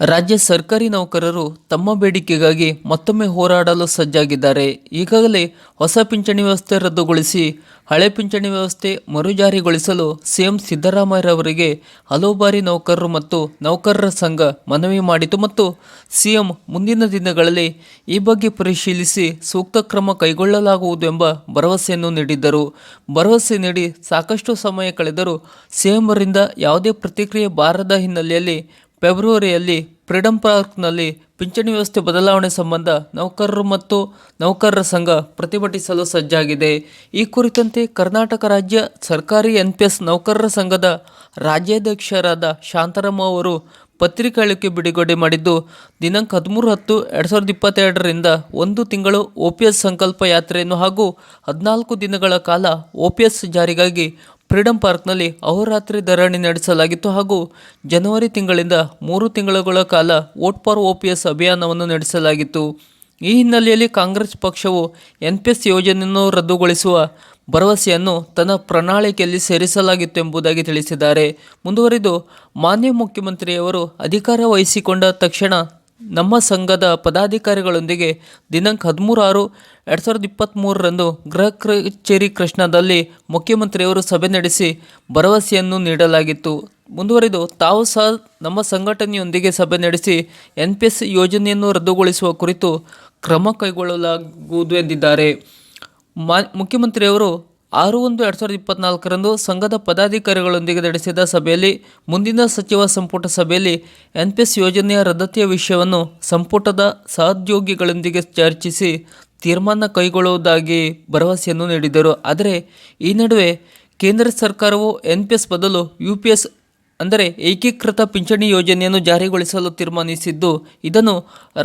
ರಾಜ್ಯ ಸರ್ಕಾರಿ ನೌಕರರು ತಮ್ಮ ಬೇಡಿಕೆಗಾಗಿ ಮತ್ತೊಮ್ಮೆ ಹೋರಾಡಲು ಸಜ್ಜಾಗಿದ್ದಾರೆ. ಈಗಾಗಲೇ ಹೊಸ ಪಿಂಚಣಿ ವ್ಯವಸ್ಥೆ ರದ್ದುಗೊಳಿಸಿ, ಹಳೆ ಪಿಂಚಣಿ ವ್ಯವಸ್ಥೆ ಮರುಜಾರಿಗೊಳಿಸಲು ಸಿಎಂ ಸಿದ್ದರಾಮಯ್ಯರವರಿಗೆ ಹಲವು ಬಾರಿ ನೌಕರರು ಮತ್ತು ನೌಕರರ ಸಂಘ ಮನವಿ ಮಾಡಿತು ಮತ್ತು ಸಿಎಂ ಮುಂದಿನ ದಿನಗಳಲ್ಲಿ ಈ ಬಗ್ಗೆ ಪರಿಶೀಲಿಸಿ ಸೂಕ್ತ ಕ್ರಮ ಕೈಗೊಳ್ಳಲಾಗುವುದು ಎಂಬ ಭರವಸೆಯನ್ನು ನೀಡಿದ್ದರು. ಭರವಸೆ ನೀಡಿ ಸಾಕಷ್ಟು ಸಮಯ ಕಳೆದರೂ ಸಿಎಂರಿಂದ ಯಾವುದೇ ಪ್ರತಿಕ್ರಿಯೆ ಬಾರದ ಹಿನ್ನೆಲೆಯಲ್ಲಿ ಫೆಬ್ರವರಿಯಲ್ಲಿ ಫ್ರೀಡಂ ಪಾರ್ಕ್ನಲ್ಲಿ ಪಿಂಚಣಿ ವ್ಯವಸ್ಥೆ ಬದಲಾವಣೆ ಸಂಬಂಧ ನೌಕರರು ಮತ್ತು ನೌಕರರ ಸಂಘ ಪ್ರತಿಭಟಿಸಲು ಸಜ್ಜಾಗಿದೆ. ಈ ಕುರಿತಂತೆ ಕರ್ನಾಟಕ ರಾಜ್ಯ ಸರ್ಕಾರಿ ಎನ್ಪಿಎಸ್ ನೌಕರರ ಸಂಘದ ರಾಜ್ಯಾಧ್ಯಕ್ಷರಾದ ಶಾಂತಾರಾಮ ಅವರು ಪತ್ರಿಕಾ ಹೇಳಿಕೆ ಬಿಡುಗಡೆ ಮಾಡಿದ್ದು, ದಿನಾಂಕ ಹದಿಮೂರು ಹತ್ತು ಎರಡು ಸಾವಿರದ ಇಪ್ಪತ್ತೆರಡರಿಂದ ಒಂದು ತಿಂಗಳು ಒ ಪಿ ಎಸ್ ಸಂಕಲ್ಪ ಯಾತ್ರೆಯನ್ನು ಹಾಗೂ ಹದಿನಾಲ್ಕು ದಿನಗಳ ಕಾಲ ಒ ಪಿ ಎಸ್ ಜಾರಿಗಾಗಿ ಫ್ರೀಡಂ ಪಾರ್ಕ್ನಲ್ಲಿ ಅಹೋರಾತ್ರಿ ಧರಣಿ ನಡೆಸಲಾಗಿತ್ತು ಹಾಗೂ ಜನವರಿ ತಿಂಗಳಿಂದ ಮೂರು ತಿಂಗಳುಗಳ ಕಾಲ ವೋಟ್ ಫಾರ್ ಒ ಪಿ ಅಭಿಯಾನವನ್ನು ನಡೆಸಲಾಗಿತ್ತು. ಈ ಹಿನ್ನೆಲೆಯಲ್ಲಿ ಕಾಂಗ್ರೆಸ್ ಪಕ್ಷವು ಎನ್ ಪಿ ಎಸ್ ಯೋಜನೆಯನ್ನು ರದ್ದುಗೊಳಿಸುವ ಭರವಸೆಯನ್ನು ತನ್ನ ಪ್ರಣಾಳಿಕೆಯಲ್ಲಿ ಸೇರಿಸಲಾಗಿತ್ತು ಎಂಬುದಾಗಿ ತಿಳಿಸಿದ್ದಾರೆ. ಮುಂದುವರಿದು ಮಾನ್ಯ ಮುಖ್ಯಮಂತ್ರಿಯವರು ಅಧಿಕಾರ ವಹಿಸಿಕೊಂಡ ತಕ್ಷಣ ನಮ್ಮ ಸಂಘದ ಪದಾಧಿಕಾರಿಗಳೊಂದಿಗೆ ದಿನಾಂಕ ಹದಿಮೂರು ಆರು ಎರಡು ಸಾವಿರದ ಇಪ್ಪತ್ತ್ಮೂರರಂದು ಗೃಹ ಕಚೇರಿ ಕೃಷ್ಣದಲ್ಲಿ ಮುಖ್ಯಮಂತ್ರಿಯವರು ಸಭೆ ನಡೆಸಿ ಭರವಸೆಯನ್ನು ನೀಡಲಾಗಿತ್ತು. ಮುಂದುವರಿದು ತಾವು ಸಹ ನಮ್ಮ ಸಂಘಟನೆಯೊಂದಿಗೆ ಸಭೆ ನಡೆಸಿ ಎನ್ ಪಿ ಎಸ್ ಯೋಜನೆಯನ್ನು ರದ್ದುಗೊಳಿಸುವ ಕುರಿತು ಕ್ರಮ ಕೈಗೊಳ್ಳಲಾಗುವುದು ಎಂದಿದ್ದಾರೆ. ಮಾ, ಮುಖ್ಯಮಂತ್ರಿಯವರು ಆರು ಒಂದು ಎರಡು ಸಾವಿರದ ಇಪ್ಪತ್ನಾಲ್ಕರಂದು ಸಂಘದ ಪದಾಧಿಕಾರಿಗಳೊಂದಿಗೆ ನಡೆಸಿದ ಸಭೆಯಲ್ಲಿ ಮುಂದಿನ ಸಚಿವ ಸಂಪುಟ ಸಭೆಯಲ್ಲಿ ಎನ್ ಪಿ ಎಸ್ ಯೋಜನೆಯ ರದ್ದತಿಯ ವಿಷಯವನ್ನು ಸಂಪುಟದ ಸಹೋದ್ಯೋಗಿಗಳೊಂದಿಗೆ ಚರ್ಚಿಸಿ ತೀರ್ಮಾನ ಕೈಗೊಳ್ಳುವುದಾಗಿ ಭರವಸೆಯನ್ನು ನೀಡಿದರು. ಆದರೆ ಈ ನಡುವೆ ಕೇಂದ್ರ ಸರ್ಕಾರವು ಎನ್ ಪಿ ಎಸ್ ಬದಲು ಯು ಪಿ ಎಸ್ ಅಂದರೆ ಏಕೀಕೃತ ಪಿಂಚಣಿ ಯೋಜನೆಯನ್ನು ಜಾರಿಗೊಳಿಸಲು ತೀರ್ಮಾನಿಸಿದ್ದು, ಇದನ್ನು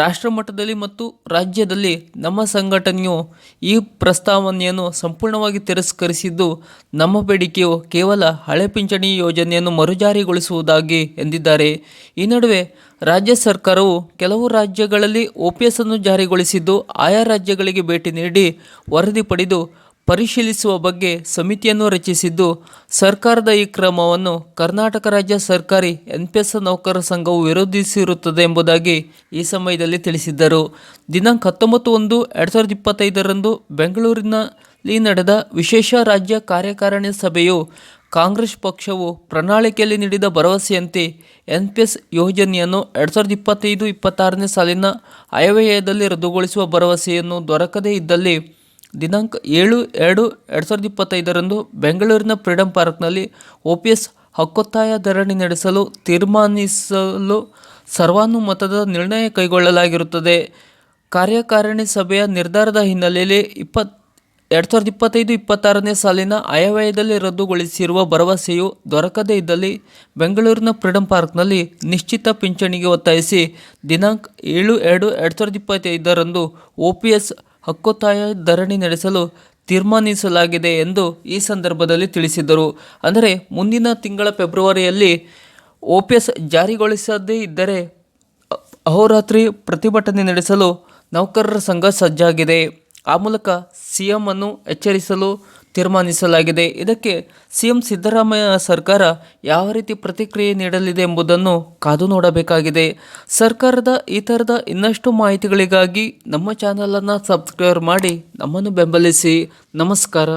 ರಾಷ್ಟ್ರಮಟ್ಟದಲ್ಲಿ ಮತ್ತು ರಾಜ್ಯದಲ್ಲಿ ನಮ್ಮ ಸಂಘಟನೆಯು ಈ ಪ್ರಸ್ತಾವನೆಯನ್ನು ಸಂಪೂರ್ಣವಾಗಿ ತಿರಸ್ಕರಿಸಿದ್ದು, ನಮ್ಮ ಬೇಡಿಕೆಯು ಕೇವಲ ಹಳೆ ಪಿಂಚಣಿ ಯೋಜನೆಯನ್ನು ಮರುಜಾರಿಗೊಳಿಸುವುದಾಗಿ ಎಂದಿದ್ದಾರೆ. ಈ ನಡುವೆ ರಾಜ್ಯ ಸರ್ಕಾರವು ಕೆಲವು ರಾಜ್ಯಗಳಲ್ಲಿ ಒ ಪಿ ಎಸ್ ಅನ್ನು ಜಾರಿಗೊಳಿಸಿದ್ದು, ಆಯಾ ರಾಜ್ಯಗಳಿಗೆ ಭೇಟಿ ನೀಡಿ ವರದಿ ಪಡೆದು ಪರಿಶೀಲಿಸುವ ಬಗ್ಗೆ ಸಮಿತಿಯನ್ನು ರಚಿಸಿದ್ದು, ಸರ್ಕಾರದ ಈ ಕ್ರಮವನ್ನು ಕರ್ನಾಟಕ ರಾಜ್ಯ ಸರ್ಕಾರಿ ಎನ್ಪಿಎಸ್ ನೌಕರರ ಸಂಘವು ವಿರೋಧಿಸಿರುತ್ತದೆ ಎಂಬುದಾಗಿ ಈ ಸಮಯದಲ್ಲಿ ತಿಳಿಸಿದ್ದರು. ದಿನಾಂಕ ಹತ್ತೊಂಬತ್ತು ಒಂದು ಎರಡು ಸಾವಿರದ ಇಪ್ಪತ್ತೈದರಂದು ಬೆಂಗಳೂರಿನಲ್ಲಿ ನಡೆದ ವಿಶೇಷ ರಾಜ್ಯ ಕಾರ್ಯಕಾರಿಣಿ ಸಭೆಯು ಕಾಂಗ್ರೆಸ್ ಪಕ್ಷವು ಪ್ರಣಾಳಿಕೆಯಲ್ಲಿ ನೀಡಿದ ಭರವಸೆಯಂತೆ ಎನ್ ಪಿ ಎಸ್ ಯೋಜನೆಯನ್ನು ಎರಡು ಸಾವಿರದ ಇಪ್ಪತ್ತೈದು, ಇಪ್ಪತ್ತಾರನೇ ಸಾಲಿನ ಆಯವ್ಯಯದಲ್ಲಿ ರದ್ದುಗೊಳಿಸುವ ಭರವಸೆಯನ್ನು ದೊರಕದೇ ಇದ್ದಲ್ಲಿ ದಿನಾಂಕ ಏಳು ಎರಡು ಎರಡು ಸಾವಿರದ ಇಪ್ಪತ್ತೈದರಂದು ಬೆಂಗಳೂರಿನ ಫ್ರೀಡಂ ಪಾರ್ಕ್ನಲ್ಲಿ ಒ ಪಿ ಎಸ್ ಹಕ್ಕೊತ್ತಾಯ ಧರಣಿ ನಡೆಸಲು ತೀರ್ಮಾನಿಸಲು ಸರ್ವಾನುಮತದ ನಿರ್ಣಯ ಕೈಗೊಳ್ಳಲಾಗಿರುತ್ತದೆ. ಕಾರ್ಯಕಾರಿಣಿ ಸಭೆಯ ನಿರ್ಧಾರದ ಹಿನ್ನೆಲೆಯಲ್ಲಿ ಇಪ್ಪತ್ ಎರಡು ಸಾವಿರದ ಇಪ್ಪತ್ತೈದು ಇಪ್ಪತ್ತಾರನೇ ಸಾಲಿನ ಆಯವ್ಯಯದಲ್ಲಿ ರದ್ದುಗೊಳಿಸಿರುವ ಭರವಸೆಯು ದೊರಕದೇ ಇದ್ದಲ್ಲಿ ಬೆಂಗಳೂರಿನ ಫ್ರೀಡಂ ಪಾರ್ಕ್ನಲ್ಲಿ ನಿಶ್ಚಿತ ಪಿಂಚಣಿಗೆ ಒತ್ತಾಯಿಸಿ ದಿನಾಂಕ ಏಳು ಎರಡು ಎರಡು ಸಾವಿರದ ಇಪ್ಪತ್ತೈದರಂದು ಒ ಪಿ ಎಸ್ ಹಕ್ಕೊತ್ತಾಯ ಧರಣಿ ನಡೆಸಲು ತೀರ್ಮಾನಿಸಲಾಗಿದೆ ಎಂದು ಈ ಸಂದರ್ಭದಲ್ಲಿ ತಿಳಿಸಿದರು ಅಂದರೆ, ಮುಂದಿನ ತಿಂಗಳ ಫೆಬ್ರವರಿಯಲ್ಲಿ ಒ ಪಿ ಎಸ್ ಜಾರಿಗೊಳಿಸದೇ ಇದ್ದರೆ ಅಹೋರಾತ್ರಿ ಪ್ರತಿಭಟನೆ ನಡೆಸಲು ನೌಕರರ ಸಂಘ ಸಜ್ಜಾಗಿದೆ. ಆ ಮೂಲಕ ಸಿ ಎಂ ಅನ್ನು ಎಚ್ಚರಿಸಲು ತೀರ್ಮಾನಿಸಲಾಗಿದೆ. ಇದಕ್ಕೆ ಸಿಎಂ ಸಿದ್ದರಾಮಯ್ಯ ಸರ್ಕಾರ ಯಾವ ರೀತಿ ಪ್ರತಿಕ್ರಿಯೆ ನೀಡಲಿದೆ ಎಂಬುದನ್ನು ಕಾದು ನೋಡಬೇಕಾಗಿದೆ. ಸರ್ಕಾರದ ಈ ಥರದ ಇನ್ನಷ್ಟು ಮಾಹಿತಿಗಳಿಗಾಗಿ ನಮ್ಮ ಚಾನಲನ್ನು ಸಬ್ಸ್ಕ್ರೈಬ್ ಮಾಡಿ ನಮ್ಮನ್ನು ಬೆಂಬಲಿಸಿ. ನಮಸ್ಕಾರ.